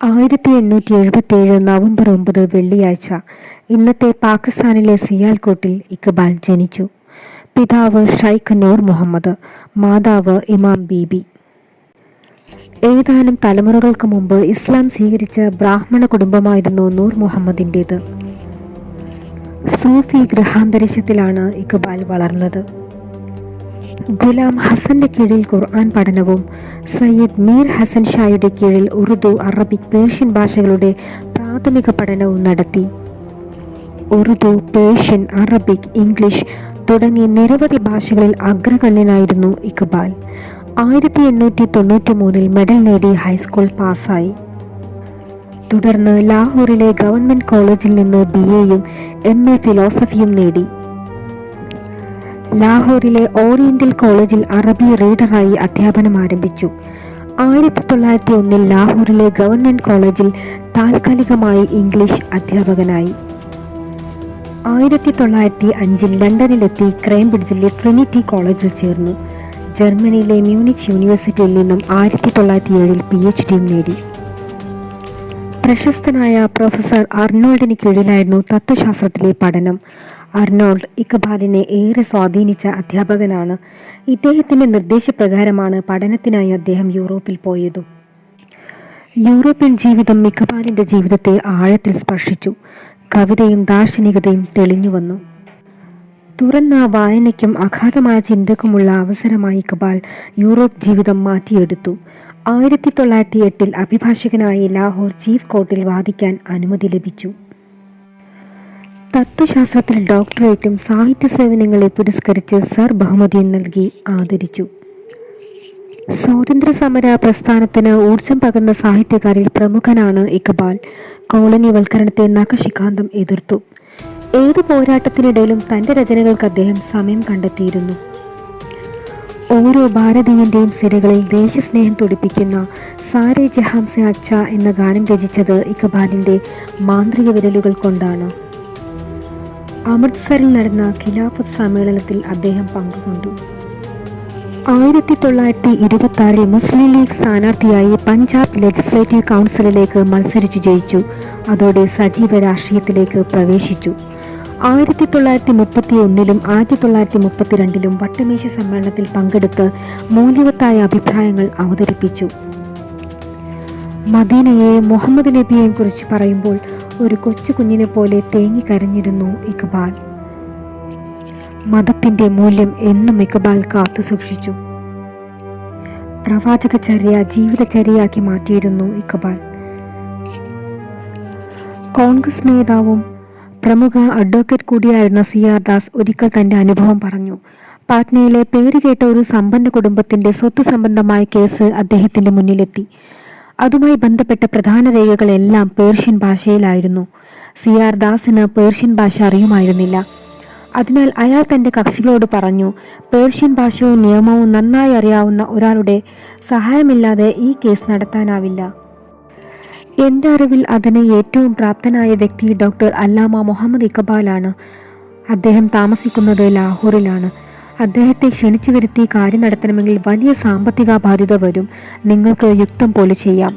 ആയിരത്തി എണ്ണൂറ്റി എഴുപത്തി ഏഴ് നവംബർ ഒമ്പത് വെള്ളിയാഴ്ച ഇന്നത്തെ പാകിസ്ഥാനിലെ സിയാൽകോട്ടിൽ ഇക്ബാൽ ജനിച്ചു. പിതാവ് ഷൈഖ് നൂർ മുഹമ്മദ് മാതാവ് ഇമാം ബീബി. ഏതാനും തലമുറകൾക്ക് മുമ്പ് ഇസ്ലാം സ്വീകരിച്ച ബ്രാഹ്മണ കുടുംബമായിരുന്നു നൂർ മുഹമ്മദിന്റേത്. സൂഫി ഗൃഹാന്തരീക്ഷത്തിലാണ് ഇക്ബാൽ വളർന്നത്. ഗുലാം ഹസന്റെ കീഴിൽ ഖുർആൻ പഠനവും സയ്യിദ് മീർ ഹസൻ ഷായുടെ കീഴിൽ ഉറുദു അറബിക് പേർഷ്യൻ ഭാഷകളുടെ പ്രാഥമിക പഠനവും നടത്തി. ഉറുദു പേർഷ്യൻ അറബിക് ഇംഗ്ലീഷ് തുടങ്ങിയ നിരവധി ഭാഷകളിൽ അഗ്രഗണ്യനായിരുന്നു ഇക്ബാൽ ആയിരത്തി എണ്ണൂറ്റി തൊണ്ണൂറ്റി മൂന്നിൽ മെഡൽ നേടി ഹൈസ്കൂൾ പാസ്സായി. തുടർന്ന് ലാഹോറിലെ ഗവൺമെന്റ് കോളേജിൽ നിന്ന് ബി എയും എം എ ഫിലോസഫിയും നേടി. ലാഹോറിലെ ഓറിയന്റൽ കോളേജിൽ അറബി റീഡറായി അധ്യാപനം ആരംഭിച്ചു. ആയിരത്തി തൊള്ളായിരത്തി ഒന്നിൽ ലാഹോറിലെ ഗവൺമെന്റ് കോളേജിൽ താൽക്കാലികമായി ഇംഗ്ലീഷ് അധ്യാപകനായി. ആയിരത്തി തൊള്ളായിരത്തി അഞ്ചിൽ ലണ്ടനിലെത്തി ക്രൈംബ്രിഡ്ജിലെ ട്രിനിറ്റി കോളേജിൽ ചേർന്നു. ജർമ്മനിയിലെ മ്യൂണിച്ച് യൂണിവേഴ്സിറ്റിയിൽ നിന്നും ആയിരത്തി തൊള്ളായിരത്തി ഏഴിൽ പി എച്ച് ഡിയും നേടി. പ്രശസ്തനായ പ്രൊഫസർ അർണോൾഡിന് കീഴിലായിരുന്നു തത്വശാസ്ത്രത്തിലെ പഠനം. അർണോൾഡ് ഇക്കബാലിനെ ഏറെ സ്വാധീനിച്ച അധ്യാപകനാണ്. ഇദ്ദേഹത്തിന്റെ നിർദ്ദേശപ്രകാരമാണ് പഠനത്തിനായി അദ്ദേഹം യൂറോപ്പിൽ പോയത്. യൂറോപ്യൻ ജീവിതം ഇക്കബാലിന്റെ ജീവിതത്തെ ആഴത്തിൽ സ്പർശിച്ചു. കവിതയും ദാർശനികതയും തെളിഞ്ഞു വന്നു. തുറന്ന വായനയ്ക്കും അഗാധമായ ചിന്തക്കുമുള്ള അവസരമായി ഇക്ബാൽ യൂറോപ്പ് ജീവിതം മാറ്റിയെടുത്തു. ആയിരത്തി തൊള്ളായിരത്തി എട്ടിൽ അഭിഭാഷകനായി ലാഹോർ ചീഫ് കോർട്ടിൽ വാദിക്കാൻ അനുമതി ലഭിച്ചു. തത്വശാസ്ത്രത്തിൽ ഡോക്ടറേറ്റും സാഹിത്യ സേവനങ്ങളെ പുരസ്കരിച്ച് സർ ബഹുമതിയും നൽകി ആദരിച്ചു. സ്വാതന്ത്ര്യ സമര പ്രസ്ഥാനത്തിന് ഊർജം പകർന്ന സാഹിത്യകാരിൽ പ്രമുഖനാണ് ഇക്ബാൽ. കോളനിവൽക്കരണത്തെ നഖശിഖാന്തം എതിർത്തു. ഏത് പോരാട്ടത്തിനിടയിലും തന്റെ രചനകൾക്ക് അദ്ദേഹം സമയം കണ്ടെത്തിയിരുന്നു. ഓരോ ഭാരതീയന്റെയും സിരകളിൽ ദേശസ്നേഹം തുടിപ്പിക്കുന്ന സാരേ ജഹാംസെ അച്ച എന്ന ഗാനം രചിച്ചത് ഇക്ബാലിന്റെ മാന്ത്രിക വിരലുകൾ കൊണ്ടാണ്. അമൃത്സറിൽ നടന്ന ഖിലാഫത്ത് സമ്മേളനത്തിൽ അദ്ദേഹം പങ്കുകൊണ്ടു. ആയിരത്തി തൊള്ളായിരത്തി ഇരുപത്തി ആറിൽ മുസ്ലിം ലീഗ് സ്ഥാനാർത്ഥിയായി പഞ്ചാബ് ലെജിസ്ലേറ്റീവ് കൗൺസിലിലേക്ക് മത്സരിച്ച് ജയിച്ചു. അതോടെ സജീവ രാഷ്ട്രീയത്തിലേക്ക് പ്രവേശിച്ചു. ആയിരത്തി തൊള്ളായിരത്തി മുപ്പത്തി ഒന്നിലും ആയിരത്തി തൊള്ളായിരത്തി മുപ്പത്തിരണ്ടിലും വട്ടമേശ സമ്മേളനത്തിൽ പങ്കെടുത്ത് മൂല്യവത്തായ അഭിപ്രായങ്ങൾ അവതരിപ്പിച്ചു. മദീനയെ മുഹമ്മദ് നബിയെയും കുറിച്ച് പറയുമ്പോൾ ഒരു കൊച്ചു കുഞ്ഞിനെ പോലെ തേങ്ങിക്കരഞ്ഞിരുന്നു ഇക്ബാൽ. മതത്തിന്റെ മൂല്യം എന്നും ഇക്ബാൽ കാത്തു സൂക്ഷിച്ചു. പ്രവാചകചര്യ ജീവിതചര്യയാക്കി മാറ്റിയിരുന്നു ഇക്ബാൽ. കോൺഗ്രസ് നേതാവും പ്രമുഖ അഡ്വക്കേറ്റ് കൂടിയായിരുന്ന സി ആർ ദാസ് ഒരിക്കൽ തന്റെ അനുഭവം പറഞ്ഞു. പാറ്റ്നയിലെ പേരുകേട്ട ഒരു സമ്പന്ന കുടുംബത്തിന്റെ സ്വത്ത് സംബന്ധമായ കേസ് അദ്ദേഹത്തിന്റെ മുന്നിലെത്തി. അതുമായി ബന്ധപ്പെട്ട പ്രധാന രേഖകളെല്ലാം പേർഷ്യൻ ഭാഷയിലായിരുന്നു. സി ആർ ദാസിന് പേർഷ്യൻ ഭാഷ അറിയുമായിരുന്നില്ല. അതിനാൽ അയാൾ തന്റെ കക്ഷികളോട് പറഞ്ഞു പേർഷ്യൻ ഭാഷയും നിയമവും നന്നായി അറിയാവുന്ന ഒരാളുടെ സഹായമില്ലാതെ ഈ കേസ് നടത്താനാവില്ല. എന്റെ അറിവിൽ അതിന് ഏറ്റവും പ്രാപ്തനായ വ്യക്തി ഡോക്ടർ അല്ലാമ മുഹമ്മദ് ഇക്കബാലാണ് അദ്ദേഹം താമസിക്കുന്നത് ലാഹോറിലാണ്. അദ്ദേഹത്തെ ക്ഷണിച്ചു വരുത്തി കാര്യം നടത്തണമെങ്കിൽ വലിയ സാമ്പത്തിക ബാധ്യത വരും. നിങ്ങൾക്ക് യുക്തം പോലെ ചെയ്യാം.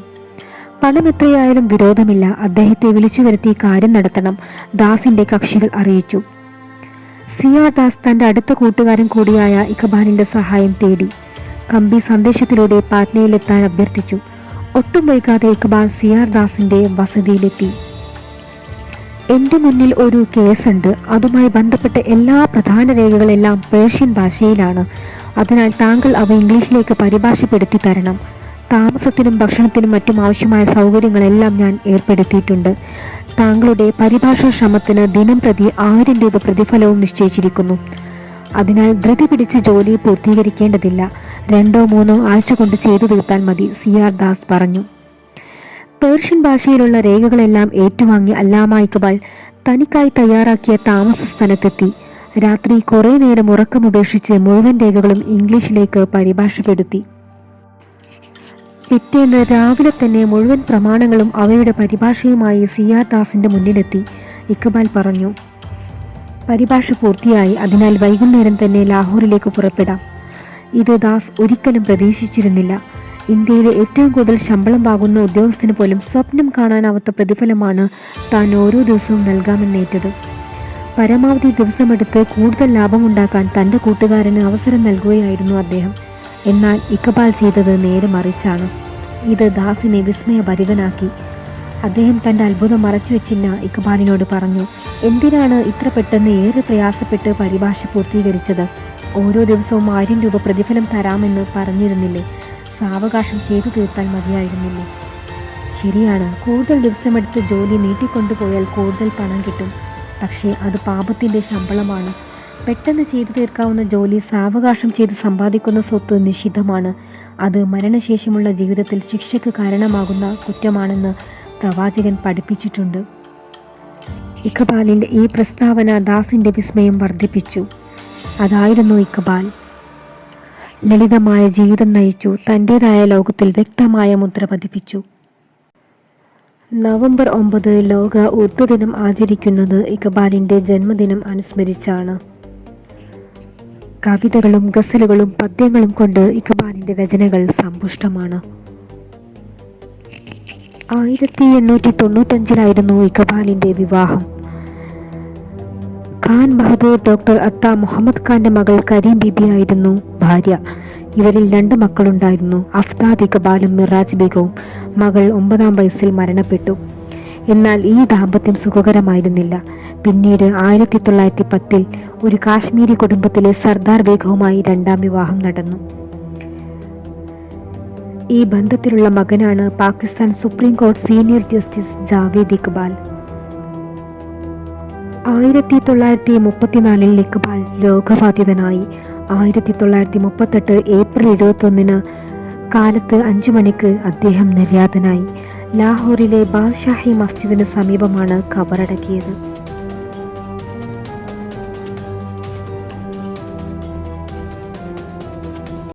പണം എത്രയായാലും വിരോധമില്ല. അദ്ദേഹത്തെ വിളിച്ചു വരുത്തി കാര്യം നടത്തണം. ദാസിന്റെ കക്ഷികൾ അറിയിച്ചു. സിയാ ദാസ് തന്റെ അടുത്ത കൂട്ടുകാരൻ കൂടിയായ ഇക്ബാലിന്റെ സഹായം തേടി കമ്പി സന്ദേശത്തിലൂടെ പാറ്റ്നയിലെത്താൻ അഭ്യർത്ഥിച്ചു. ഒട്ടും വൈകാതെ ഇക്ബാൽ സിയാർ ദാസിന്റെ വസതിയിലെത്തി. എന്റെ മുന്നിൽ ഒരു കേസുണ്ട്. അതുമായി ബന്ധപ്പെട്ട എല്ലാ പ്രധാന രേഖകളെല്ലാം പേർഷ്യൻ ഭാഷയിലാണ്. അതിനാൽ താങ്കൾ അവ ഇംഗ്ലീഷിലേക്ക് പരിഭാഷപ്പെടുത്തി തരണം. താമസത്തിനും ഭക്ഷണത്തിനും മറ്റും ആവശ്യമായ സൗകര്യങ്ങളെല്ലാം ഞാൻ ഏർപ്പെടുത്തിയിട്ടുണ്ട്. താങ്കളുടെ പരിഭാഷാ ശ്രമത്തിന് ദിനം പ്രതി ആയിരം രൂപ പ്രതിഫലവും നിശ്ചയിച്ചിരിക്കുന്നു. അതിനാൽ ധൃതി പിടിച്ച് ജോലി പൂർത്തീകരിക്കേണ്ടതില്ല. രണ്ടോ മൂന്നോ ആഴ്ച കൊണ്ട് ചെയ്തു തീർത്താൽ മതി സി ആർ ദാസ് പറഞ്ഞു. പേർഷ്യൻ ഭാഷയിലുള്ള രേഖകളെല്ലാം ഏറ്റുവാങ്ങി അല്ലാമ ഇക്ബാൽ തനിക്കായി തയ്യാറാക്കിയ താമസ സ്ഥലത്തെത്തി. രാത്രി കുറേ നേരം ഉറക്കമുപേക്ഷിച്ച് മുഴുവൻ രേഖകളും ഇംഗ്ലീഷിലേക്ക് പരിഭാഷപ്പെടുത്തി. പിറ്റേന്ന് രാവിലെ തന്നെ മുഴുവൻ പ്രമാണങ്ങളും അവയുടെ പരിഭാഷയുമായി സിയാ ദാസിന്റെ മുന്നിലെത്തി. ഇക്ബാൽ പറഞ്ഞു പരിഭാഷ പൂർത്തിയായി അതിനാൽ വൈകുന്നേരം തന്നെ ലാഹോറിലേക്ക് പുറപ്പെടാം. ഇത് ദാസ് ഒരിക്കലും പ്രതീക്ഷിച്ചിരുന്നില്ല. ഇന്ത്യയിലെ ഏറ്റവും കൂടുതൽ ശമ്പളം വാങ്ങുന്ന ഉദ്യോഗസ്ഥന് പോലും സ്വപ്നം കാണാനാവാത്ത പ്രതിഫലമാണ് താൻ ഓരോ ദിവസവും നൽകാമെന്നേറ്റത്. പരമാവധി ദിവസമെടുത്ത് കൂടുതൽ ലാഭമുണ്ടാക്കാൻ തന്റെ കൂട്ടുകാരന് അവസരം നൽകുകയായിരുന്നു അദ്ദേഹം. എന്നാൽ ഇക്കബാൽ ചെയ്തത് നേരെ മറിച്ചാണ്. ഇത് ദാസിനെ വിസ്മയഭരിതനാക്കി. അദ്ദേഹം തന്റെ അത്ഭുതം മറച്ചു വെച്ചില്ല ഇക്കബാലിനോട് പറഞ്ഞു എന്തിനാണ് ഇത്ര പെട്ടെന്ന് ഏറെ പ്രയാസപ്പെട്ട് പരിഭാഷ പൂർത്തീകരിച്ചത്? ഓരോ ദിവസവും ആയിരം രൂപ പ്രതിഫലം തരാമെന്ന് പറഞ്ഞിരുന്നില്ലേ? സാവകാശം ചെയ്തു തീർത്താൽ മതിയായിരുന്നില്ലേ. ശരിയാണ് കൂടുതൽ ദിവസമെടുത്ത് ജോലി നീട്ടിക്കൊണ്ടുപോയാൽ കൂടുതൽ പണം കിട്ടും. പക്ഷേ അത് പാപത്തിന്റെ ശമ്പളമാണ്. പെട്ടെന്ന് ചെയ്തു തീർക്കാവുന്ന ജോലി സാവകാശം ചെയ്ത് സമ്പാദിക്കുന്ന സ്വത്ത് നിഷിദ്ധമാണ്. അത് മരണശേഷമുള്ള ജീവിതത്തിൽ ശിക്ഷയ്ക്ക് കാരണമാകുന്ന കുറ്റമാണെന്ന് പ്രവാചകൻ പഠിപ്പിച്ചിട്ടുണ്ട്. ഇഖബാലിന്റെ ഈ പ്രസ്താവന ദാസിന്റെ വിസ്മയം വർദ്ധിപ്പിച്ചു. അതായിരുന്നു ഇഖബാൽ ലളിതമായ ജീവിതം നയിച്ചു തന്റേതായ ലോകത്തിൽ വ്യക്തമായ മുദ്ര പതിപ്പിച്ചു. നവംബർ ഒമ്പത് ലോക ഉർദു ദിനം ആചരിക്കുന്നത് ഇക്ബാലിന്റെ ജന്മദിനം അനുസ്മരിച്ചാണ്. കവിതകളും ഗസലുകളും പദ്യങ്ങളും കൊണ്ട് ഇക്ബാലിന്റെ രചനകൾ സമ്പുഷ്ടമാണ്. ആയിരത്തി എണ്ണൂറ്റി തൊണ്ണൂറ്റഞ്ചിലായിരുന്നു ഇക്ബാലിന്റെ വിവാഹം. ഖാൻ ബഹദൂർ ഡോക്ടർ അത്ത മുഹമ്മദ് ഖാന്റെ മകൾ കരീം ബിബി ആയിരുന്നു. ഭാര്യ. ഇവരിൽ രണ്ട് മക്കളുണ്ടായിരുന്നു. അഫ്താദ് ഇഖബാലും മിറാജ് ബീഗവും. മകൾ ഒമ്പതാം വയസ്സിൽ മരണപ്പെട്ടു. എന്നാൽ ഈ ദാമ്പത്യം സുഖകരമായിരുന്നില്ല. പിന്നീട് ആയിരത്തി തൊള്ളായിരത്തി പത്തിൽ ഒരു കാശ്മീരി കുടുംബത്തിലെ സർദാർ ബേഗവുമായി രണ്ടാം വിവാഹം നടന്നു. ഈ ബന്ധത്തിലുള്ള മകനാണ് പാകിസ്ഥാൻ സുപ്രീം കോടതി സീനിയർ ജസ്റ്റിസ് ജാവേദ് ഇക്ബാൽ. ആയിരത്തി തൊള്ളായിരത്തി മുപ്പത്തിനാലിൽ ഇക്ബാൽ രോഗബാധിതനായി ആയിരത്തി തൊള്ളായിരത്തി മുപ്പത്തെട്ട് ഏപ്രിൽ ഇരുപത്തൊന്നിന് കാലത്ത് അഞ്ചു മണിക്ക് അദ്ദേഹം നിര്യാതനായി. ലാഹോറിലെ ബാദ്ഷാഹി മസ്ജിദിന് സമീപമാണ് ഖബറടക്കിയത്